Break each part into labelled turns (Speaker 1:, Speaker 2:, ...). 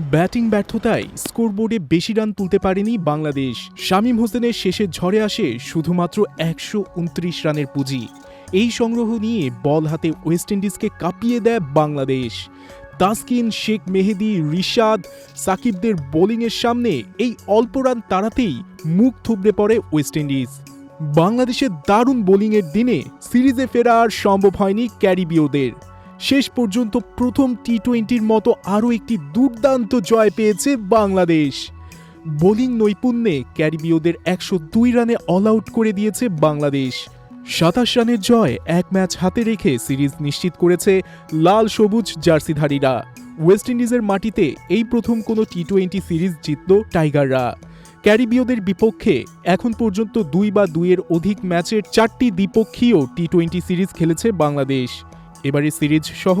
Speaker 1: Batting ব্যর্থতায় স্কোরবোর্ডে বেশি run তুলতে পারেনি বাংলাদেশ। শামীম হোসেনের শেষের ঝড়ে আসে শুধুমাত্র একশো উনত্রিশ রানের পুঁজি। এই সংগ্রহ নিয়ে বল হাতে ওয়েস্ট ইন্ডিজকে কাঁপিয়ে দেয় বাংলাদেশ। তাসকিন, শেখ মেহেদি, রিশাদ, সাকিবদের বোলিংয়ের সামনে এই অল্প রান তাড়াতেই মুখ থুবড়ে পড়ে ওয়েস্ট ইন্ডিজ। বাংলাদেশের দারুণ বোলিংয়ের দিনে সিরিজে ফেরা আর সম্ভব হয়নি ক্যারিবীয়দের। শেষ পর্যন্ত প্রথম টি টোয়েন্টির মতো আরও একটি দুর্দান্ত জয় পেয়েছে বাংলাদেশ। বোলিং নৈপুণ্যে ক্যারিবীয়দের একশো দুই রানে অল আউট করে দিয়েছে বাংলাদেশ। সাতাশ রানের জয় এক ম্যাচ হাতে রেখে সিরিজ নিশ্চিত করেছে লাল সবুজ জার্সিধারীরা। ওয়েস্ট ইন্ডিজের মাটিতে এই প্রথম কোনো টি টোয়েন্টি সিরিজ জিতল টাইগাররা। ক্যারিবীয়দের বিপক্ষে এখন পর্যন্ত দুই বা দুইয়ের অধিক ম্যাচের চারটি দ্বিপক্ষীয় টি টোয়েন্টি সিরিজ খেলেছে বাংলাদেশ। এবারে সিরিজ সহ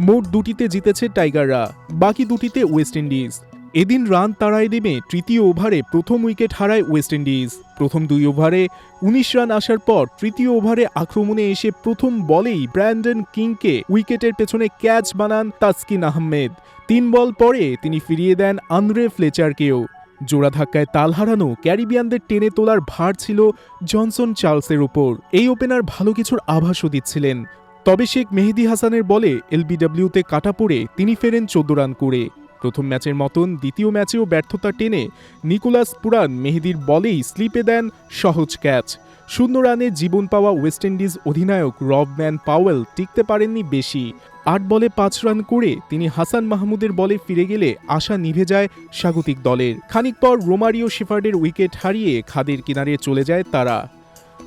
Speaker 1: মোট দুটিতে জিতেছে টাইগাররা, বাকি দুটিতে ওয়েস্ট ইন্ডিজ। এদিন রান তাড়ায় নেমে তৃতীয় ওভারে প্রথম উইকেট হারায় ওয়েস্ট ইন্ডিজ। প্রথম দুই ওভারে উনিশ রান আসার পর তৃতীয় ওভারে আক্রমণে এসে প্রথম বলেই ব্র্যান্ডন কিংকে উইকেটের পেছনে ক্যাচ বানান তাসকিন আহমেদ। তিন বল পরে তিনি ফিরিয়ে দেন আন্দ্রে ফ্লেচারকেও। জোড়া ধাক্কায় তাল হারানো ক্যারিবিয়ানদের টেনে তোলার ভার ছিল জনসন চার্লসের ওপর। এই ওপেনার ভালো কিছুর আভাসও দিচ্ছিলেন। তবে শেখ মেহেদি হাসানের বলে এলবিডব্লিউতে কাটা পড়ে তিনি ফেরেন চোদ্দ রান করে। প্রথম ম্যাচের মতন দ্বিতীয় ম্যাচেও ব্যর্থতা টেনে নিকোলাস পুরান মেহেদির বলেই স্লিপে দেন সহজ ক্যাচ। শূন্য রানে জীবন পাওয়া ওয়েস্ট ইন্ডিজ অধিনায়ক রবম্যান পাওয়েল টিকতে পারেননি বেশি। আট বলে পাঁচ রান করে তিনি হাসান মাহমুদের বলে ফিরে গেলে আশা নিভে যায় স্বাগতিক দলের। খানিক পর রোমারিও শেফার্ডের উইকেট হারিয়ে খাদের কিনারে চলে যায় তারা।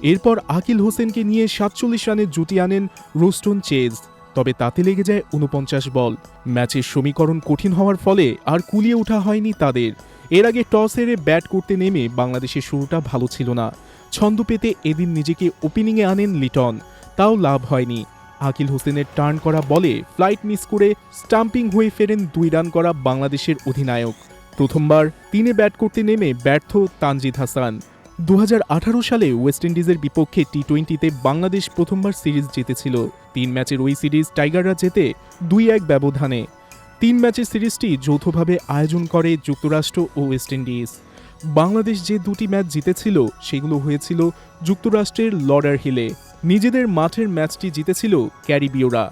Speaker 1: এরপর আকিল হোসেনকে নিয়ে সাতচল্লিশ রানের জুটি আনেন রোস্টন চেজ, তবে তাতে লেগে যায় উনপঞ্চাশ বল। ম্যাচের সমীকরণ কঠিন হওয়ার ফলে আর কুলিয়ে ওঠা হয়নি তাদের। এর আগে টস হেরে ব্যাট করতে নেমে বাংলাদেশের শুরুটা ভালো ছিল না। ছন্দ পেতে এদিন নিজেকে ওপেনিংয়ে আনেন লিটন, তাও লাভ হয়নি। আকিল হোসেনের টার্ন করা বলে ফ্লাইট মিস করে স্টাম্পিং হয়ে ফেরেন দুই রান করা বাংলাদেশের অধিনায়ক। প্রথমবার তিনে ব্যাট করতে নেমে ব্যর্থ তানজিদ হাসান। দু হাজার আঠারো সালে ওয়েস্ট ইন্ডিজের বিপক্ষে টি টোয়েন্টিতে বাংলাদেশ প্রথমবার সিরিজ জিতেছিল। তিন ম্যাচের ওই সিরিজ টাইগাররা জেতে দুই এক ব্যবধানে। তিন ম্যাচের সিরিজটি যৌথভাবে আয়োজন করে যুক্তরাষ্ট্র ও ওয়েস্ট ইন্ডিজ। বাংলাদেশ যে দুটি ম্যাচ জিতেছিল, সেগুলো হয়েছিল যুক্তরাষ্ট্রের লর্ডার হিলে। নিজেদের মাঠের ম্যাচটি জিতেছিল ক্যারিবীয়রা।